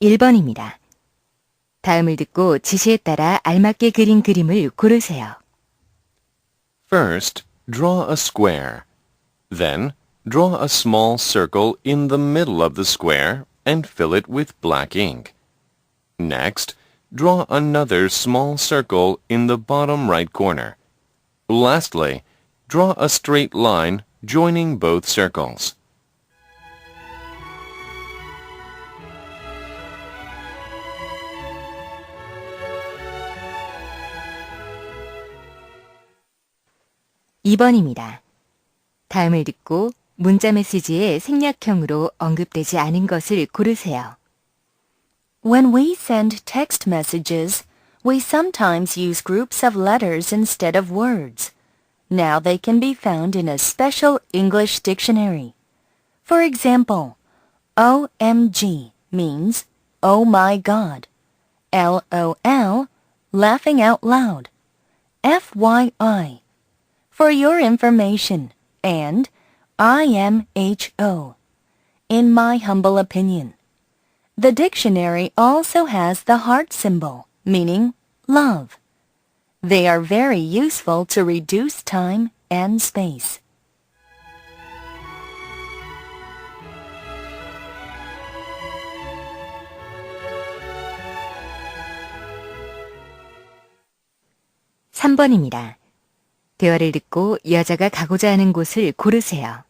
1번입니다. 다음을 듣고 지시에 따라 알맞게 그린 그림을 고르세요. First, draw a square. Then, draw a small circle in the middle of the square and fill it with black ink. Next, draw another small circle in the bottom right corner. Lastly, draw a straight line joining both circles. 이번입니다 다음을 듣고 문자 메시지에 생략형으로 언급되지 않은 것을 고르세요. When we send text messages, we sometimes use groups of letters instead of words. Now they can be found in a special English dictionary. For example, OMG means Oh my God. LOL, laughing out loud. FYI, for your information, and IMHO, in my humble opinion. The dictionary also has the heart symbol, meaning love. They are very useful to reduce time and space. 삼번입니다 대화를 듣고 여자가 가고자 하는 곳을 고르세요.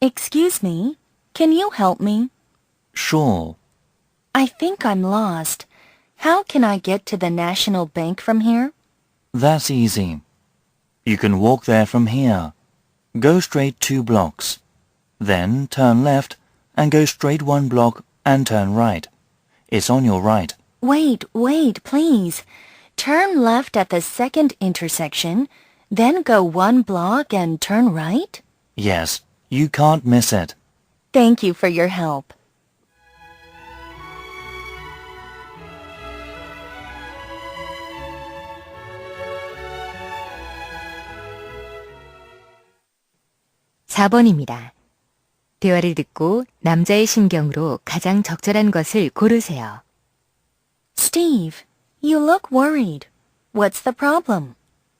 Excuse me, can you help me? Sure. I think I'm lost. How can I get to the National Bank from here? That's easy. You can walk there from here. Go straight two blocks. Then turn left and go straight one block and turn right. It's on your right. Wait, wait, please. Turn left at the second intersection, then go one block and turn right? Yes, you can't miss it. Thank you for your help. 사번입니다 대화를 듣고 남자의 심경으로 가장 적절한 것을 고르세요. Steve, you look worried. What's the problem?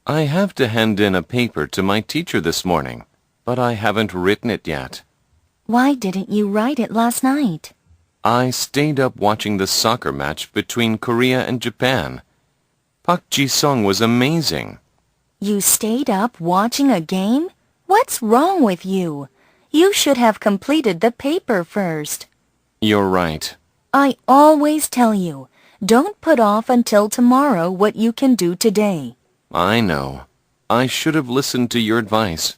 I have to hand in a paper to my teacher this morning, but I haven't written it yet. Why didn't you write it last night? I stayed up watching the soccer match between Korea and Japan. Pak Ji-sung was amazing. You stayed up watching a game? What's wrong with you? You should have completed the paper first. You're right. I always tell you, don't put off until tomorrow what you can do today. I know. I should have listened to your advice.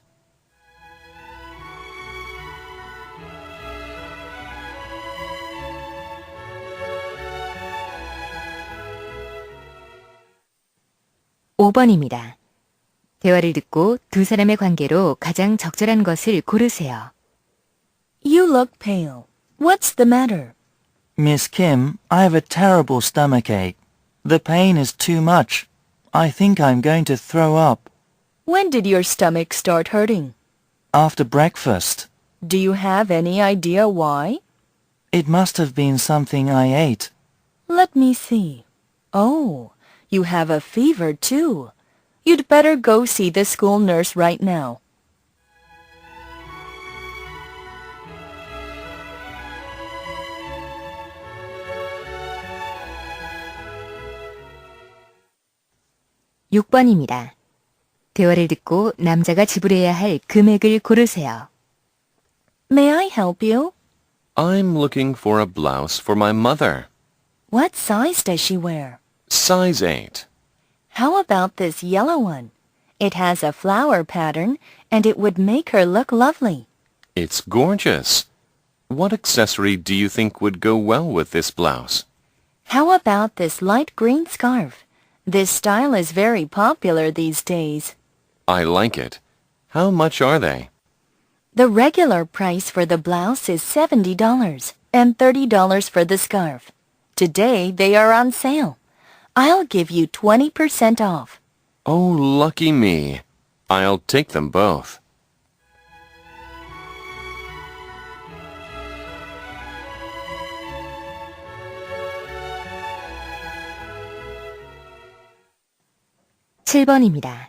오번입니다 대화를 듣고 두 사람의 관계로 가장 적절한 것을 고르세요. You look pale. What's the matter? Miss Kim, I have a terrible stomachache. The pain is too much. I think I'm going to throw up. When did your stomach start hurting? After breakfast. Do you have any idea why? It must have been something I ate. Let me see. Oh, you have a fever too. You'd better go see the school nurse right now. 육 번입니다 대화를 듣고 남자가 지불해야 할 금액을 고르세요. May I help you? I'm looking for a blouse for my mother. What size does she wear? Size 8. How about this yellow one? It has a flower pattern and it would make her look lovely. It's gorgeous. What accessory do you think would go well with this blouse? How about this light green scarf? This style is very popular these days. I like it. How much are they? The regular price for the blouse is $70 and $30 for the scarf. Today they are on sale. I'll give you 20% off. Oh, lucky me. I'll take them both. 7번입니다.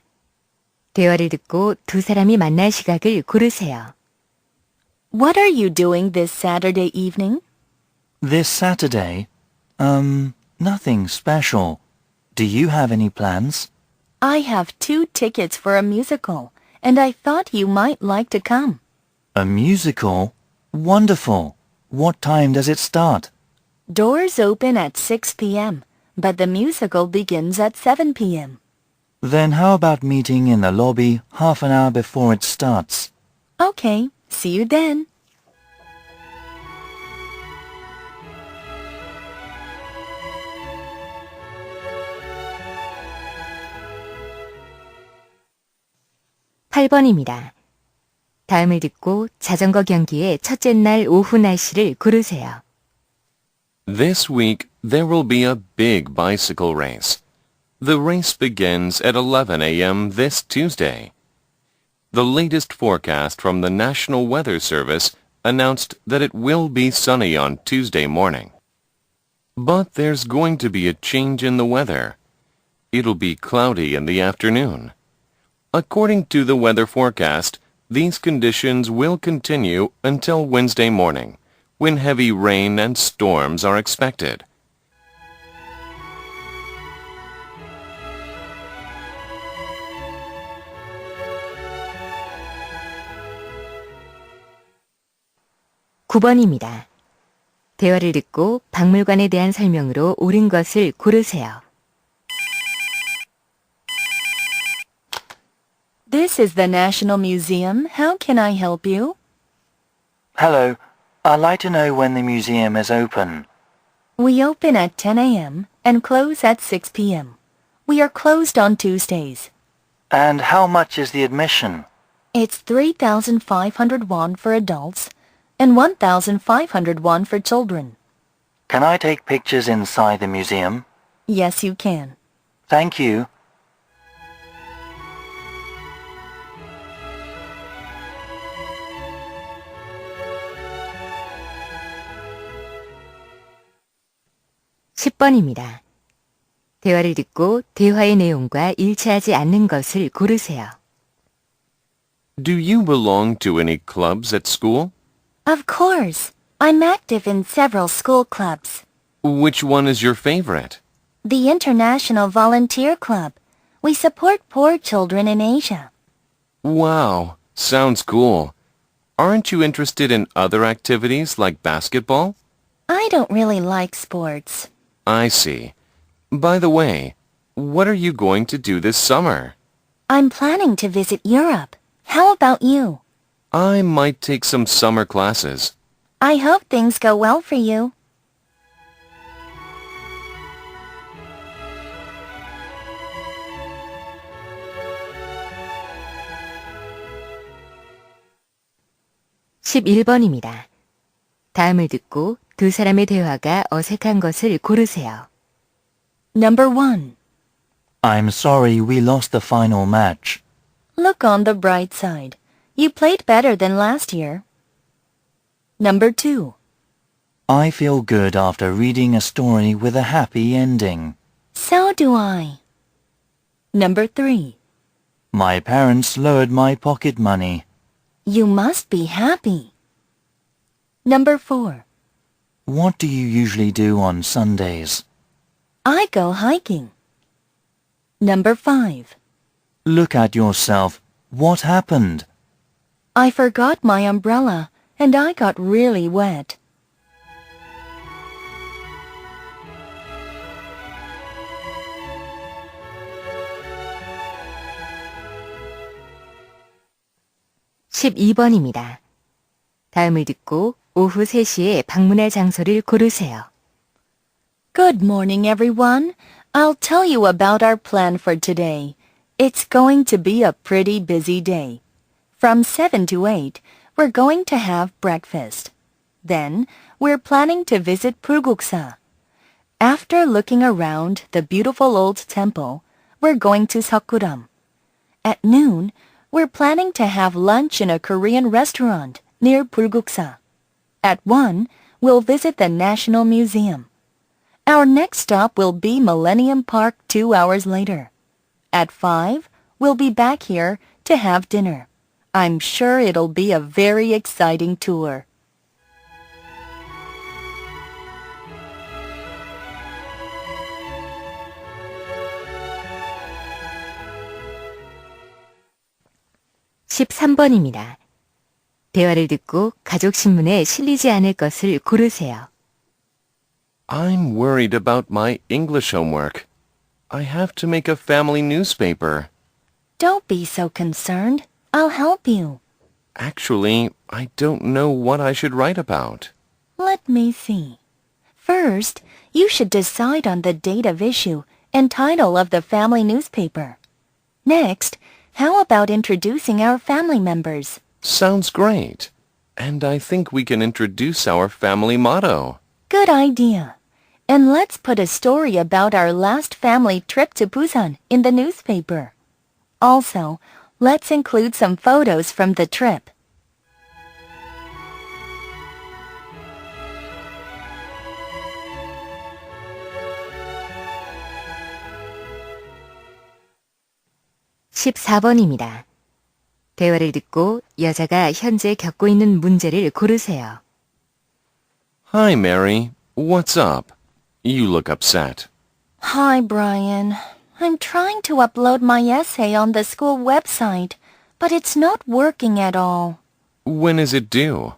대화를 듣고 두 사람이 만날 시각을 고르세요. What are you doing this Saturday evening? This Saturday? Um, nothing special. Do you have any plans? I have two tickets for a musical, and I thought you might like to come. A musical? Wonderful. What time does it start? Doors open at 6 p.m., but the musical begins at 7 p.m. Then how about meeting in the lobby half an hour before it starts? Okay, see you then. 팔번입니다 다음을 듣고 자전거 경기의 첫째 날 오후 날씨를 고르세요. This week, there will be a big bicycle race. The race begins at 11 a.m. this Tuesday. The latest forecast from the National Weather Service announced that it will be sunny on Tuesday morning. But there's going to be a change in the weather. It'll be cloudy in the afternoon. According to the weather forecast, these conditions will continue until Wednesday morning, when heavy rain and storms are expected. 구번입니다 대화를 듣고 박물관에 대한 설명으로 옳은 것을 고르세요. This is the National Museum. How can I help you? Hello. I'd like to know when the museum is open. We open at 10 a.m. and close at 6 p.m. We are closed on Tuesdays. And how much is the admission? It's 3,500 won for adults and 1,500 won for children. Can I take pictures inside the museum? Yes, you can. Thank you. 십 번입니다 대화를 듣고 대화의 내용과 일치하지 않는 것을 고르세요. Do you belong to any clubs at school? Of course. I'm active in several school clubs. Which one is your favorite? The International Volunteer Club. We support poor children in Asia. Wow, sounds cool. Aren't you interested in other activities like basketball? I don't really like sports. I see. By the way, what are you going to do this summer? I'm planning to visit Europe. How about you? I might take some summer classes. I hope things go well for you. 십일 번입니다 다음을 듣고 두 사람의 대화가 어색한 것을 고르세요. Number one. I'm sorry we lost the final match. Look on the bright side. You played better than last year. Number two. I feel good after reading a story with a happy ending. So do I. Number three. My parents lowered my pocket money. You must be happy. Number four. What do you usually do on Sundays? I go hiking. Number five. Look at yourself. What happened? I forgot my umbrella and I got really wet. 십이 번입니다 다음을 듣고 오후 3시에 방문할 장소를 고르세요. Good morning, everyone. I'll tell you about our plan for today. It's going to be a pretty busy day. From 7 to 8, we're going to have breakfast. Then, we're planning to visit Purguksa. After looking around the beautiful old temple, we're going to Sakuram. At noon, we're planning to have lunch in a Korean restaurant near Pulguksa. At 1, we'll visit the National Museum. Our next stop will be Millennium Park two hours later. at 5, we'll be back here to have dinner. I'm sure it'll be a very exciting tour. 십삼 번입니다 대화를 듣고 가족 신문에 실리지 않을 것을 고르세요. I'm worried about my English homework. I have to make a family newspaper. Don't be so concerned. I'll help you. Actually, I don't know what I should write about. Let me see. First, you should decide on the date of issue and title of the family newspaper. Next, how about introducing our family members? Sounds great. And I think we can introduce our family motto. Good idea. And let's put a story about our last family trip to Busan in the newspaper. Also, let's include some photos from the trip. 십사 번입니다 대화를 듣고 여자가 현재 겪고 있는 문제를 고르세요. Hi, Mary. What's up? You look upset. Hi, Brian. I'm trying to upload my essay on the school website, but it's not working at all. When is it due?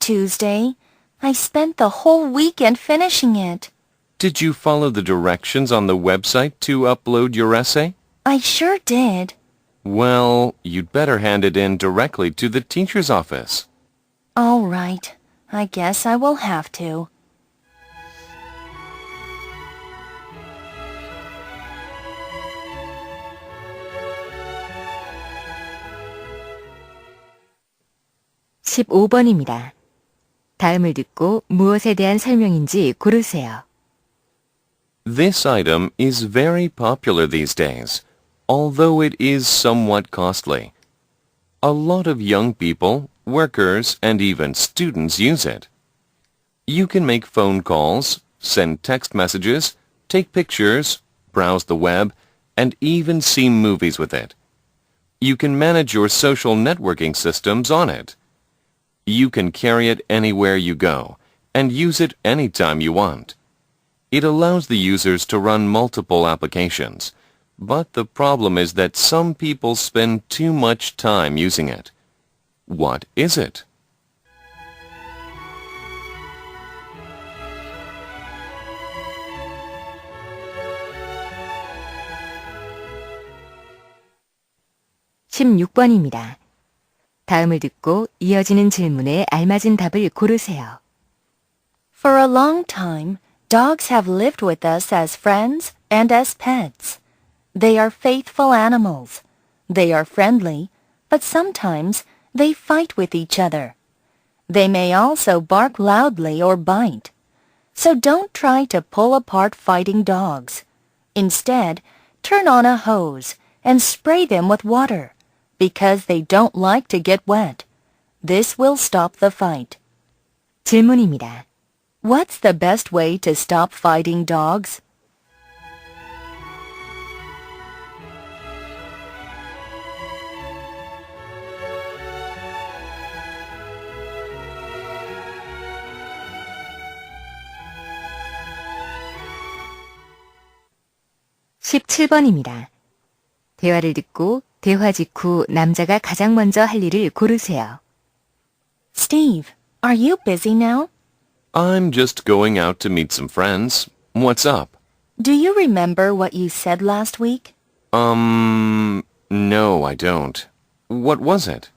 Tuesday. I spent the whole weekend finishing it. Did you follow the directions on the website to upload your essay? I sure did. Well, you'd better hand it in directly to the teacher's office. All right. I guess I will have to. 십오 번입니다 다음을 듣고 무엇에 대한 설명인지 고르세요. This item is very popular these days, although it is somewhat costly. A lot of young people, workers, and even students use it. You can make phone calls, send text messages, take pictures, browse the web, and even see movies with it. You can manage your social networking systems on it. You can carry it anywhere you go and use it anytime you want. It allows the users to run multiple applications, but the problem is that some people spend too much time using it. What is it? 십육 번입니다 다음을 듣고 이어지는 질문에 알맞은 답을 고르세요. For a long time, dogs have lived with us as friends and as pets. They are faithful animals. They are friendly, but sometimes they fight with each other. They may also bark loudly or bite. So don't try to pull apart fighting dogs. Instead, turn on a hose and spray them with water because they don't like to get wet. This will stop the fight. 질문입니다. What's the best way to stop fighting dogs? 십칠 번입니다 대화를 듣고 대화 직후 남자가 가장 먼저 할 일을 고르세요. Steve, are you busy now? I'm just going out to meet some friends. What's up? Do you remember what you said last week? Um, no, I don't. What was it?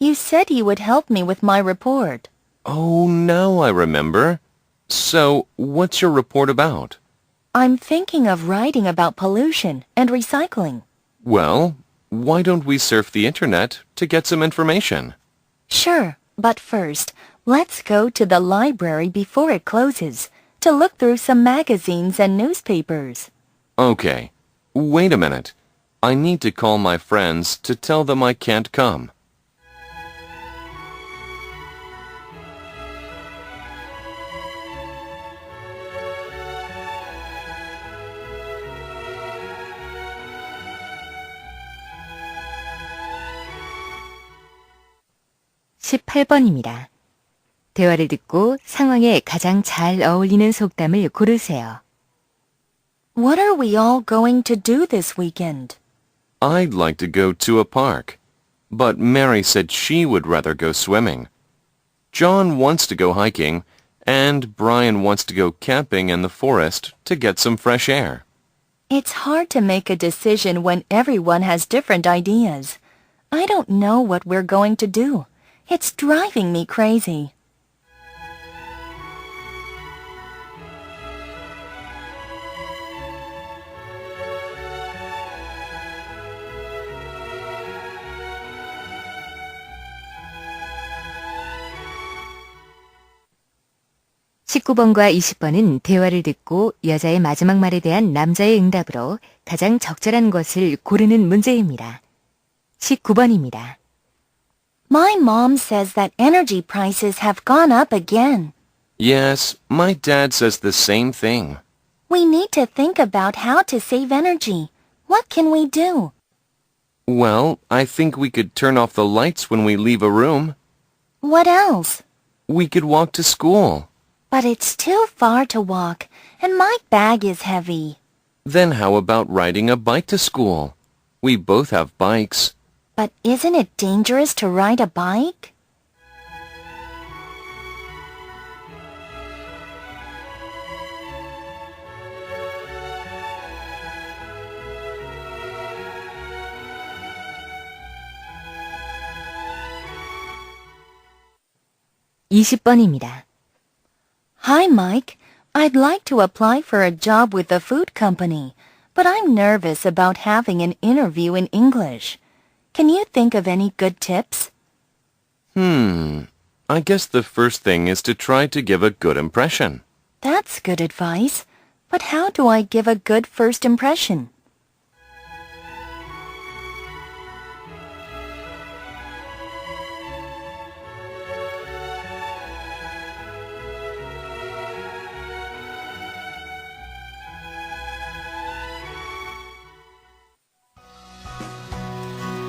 You said you would help me with my report. Oh, now I remember. So, what's your report about? I'm thinking of writing about pollution and recycling. Well, why don't we surf the internet to get some information? Sure, but first, let's go to the library before it closes to look through some magazines and newspapers. Okay. Wait a minute. I need to call my friends to tell them I can't come. 18번입니다. 대화를 듣고 상황에 가장 잘 어울리는 속담을 고르세요. What are we all going to do this weekend? I'd like to go to a park, but Mary said she would rather go swimming. John wants to go hiking, and Brian wants to go camping in the forest to get some fresh air. It's hard to make a decision when everyone has different ideas. I don't know what we're going to do. It's driving me crazy. 십구 번과 20번은 대화를 듣고 여자의 마지막 말에 대한 남자의 응답으로 가장 적절한 것을 고르는 문제입니다. 19번입니다. My mom says that energy prices have gone up again. Yes, my dad says the same thing. We need to think about how to save energy. What can we do? Well, I think we could turn off the lights when we leave a room. What else? We could walk to school. But it's too far to walk, and my bag is heavy. Then how about riding a bike to school? We both have bikes. But isn't it dangerous to ride a bike? 이십 번입니다 Hi, Mike. I'd like to apply for a job with the food company, but I'm nervous about having an interview in English. Can you think of any good tips? Hmm. I guess the first thing is to try to give a good impression. That's good advice. But how do I give a good first impression?